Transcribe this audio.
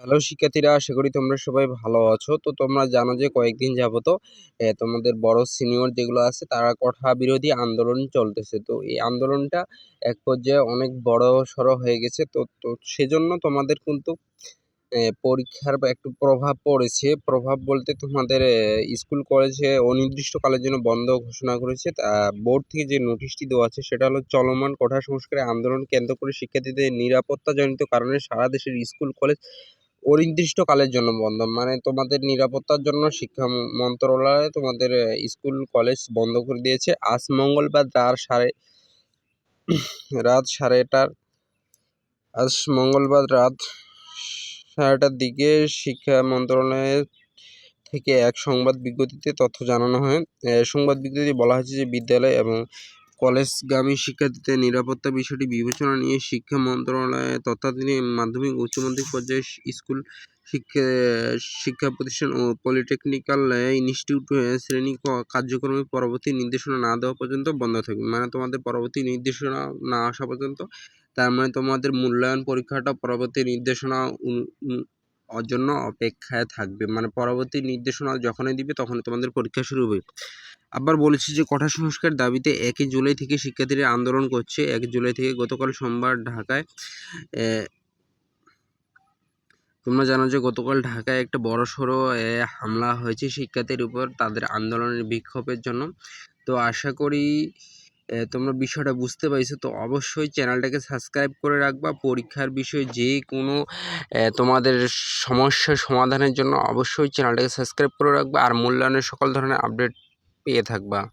Hello শিক্ষার্থীরা, আশা করি তোমরা সবাই ভালো আছো। তো তোমরা জানো যে কয়েকদিন যাবত তোমাদের বড় সিনিয়র যেগুলো আছে, তারা কঠা বিরোধী আন্দোলন চলতেছে। তো এই আন্দোলনটা এক পর্যায়ে অনেক বড় সড়ো হয়ে গেছে। তো তো সেজন্য তোমাদের কিন্তু পরীক্ষার একটু প্রভাব পড়েছে। প্রভাব বলতে তোমাদের স্কুল, কলেজে অনির্দিষ্টকালের জন্য বন্ধ ঘোষণা করেছে। বোর্ড থেকে যে নোটিশটি দেওয়া আছে, সেটা হলো চলমান কোঠা সংস্কারের আন্দোলন কেন্দ্র করে শিক্ষার্থীদের নিরাপত্তাজনিত কারণে সারা দেশের স্কুল, কলেজ অনির্দিষ্টকালের জন্য বন্ধ। মানে তোমাদের নিরাপত্তার জন্য শিক্ষা মন্ত্রণালয় তোমাদের স্কুল, কলেজ বন্ধ করে দিয়েছে। আজ মঙ্গলবার রাত সাড়ে, রাত সাড়েটার আজ মঙ্গলবার রাত সাড়েটার দিকে শিক্ষা মন্ত্রণালয়ের থেকে এক সংবাদ বিজ্ঞপ্তিতে তথ্য জানানো হয়। সংবাদ বিজ্ঞপ্তিতে বলা হয়েছে যে বিদ্যালয় এবং কলেজগামী শিক্ষার্থীদের নিরাপত্তা বিষয়টি বিবেচনা নিয়ে শিক্ষা মন্ত্রণালয় তত্ত্বাবধানে মাধ্যমিক উচ্চ মাধ্যমিক পর্যায়ে স্কুল শিক্ষা শিক্ষা প্রতিষ্ঠান ও পলিটেকনিক্যাল ইনস্টিটিউট শ্রেণি ক- কার্যক্রমের পরবর্তী নির্দেশনা না দেওয়া পর্যন্ত বন্ধ থাকবে। মানে তোমাদের পরবর্তী নির্দেশনা না আসা পর্যন্ত, তার মানে তোমাদের মূল্যায়ন পরীক্ষাটা পরবর্তী নির্দেশনা জন্য অপেক্ষায় থাকবে। মানে পরবর্তী নির্দেশনা যখনই দিবে তখনই তোমাদের পরীক্ষা শুরু হবে। আবার বলেছি যে কঠোর সংস্কার দাবিতে একই জুলাই থেকে শিক্ষার্থীরা আন্দোলন করছে। এক জুলাই থেকে গতকাল সোমবার ঢাকায় তোমরা জানো যে গতকাল ঢাকায় একটা বড় সড়ো হামলা হয়েছে শিক্ষার্থীর উপর তাদের আন্দোলনের বিক্ষোভের জন্য। তো আশা করি তোমরা বিষয়টা বুঝতে পারছ। তো অবশ্যই চ্যানেলটাকে সাবস্ক্রাইব করে রাখবা। পরীক্ষার বিষয়ে যে কোনো তোমাদের সমস্যার সমাধানের জন্য অবশ্যই চ্যানেলটাকে সাবস্ক্রাইব করে রাখবা। আর মূল্যায়নের সকল ধরনের আপডেট পেয়ে থাকবা।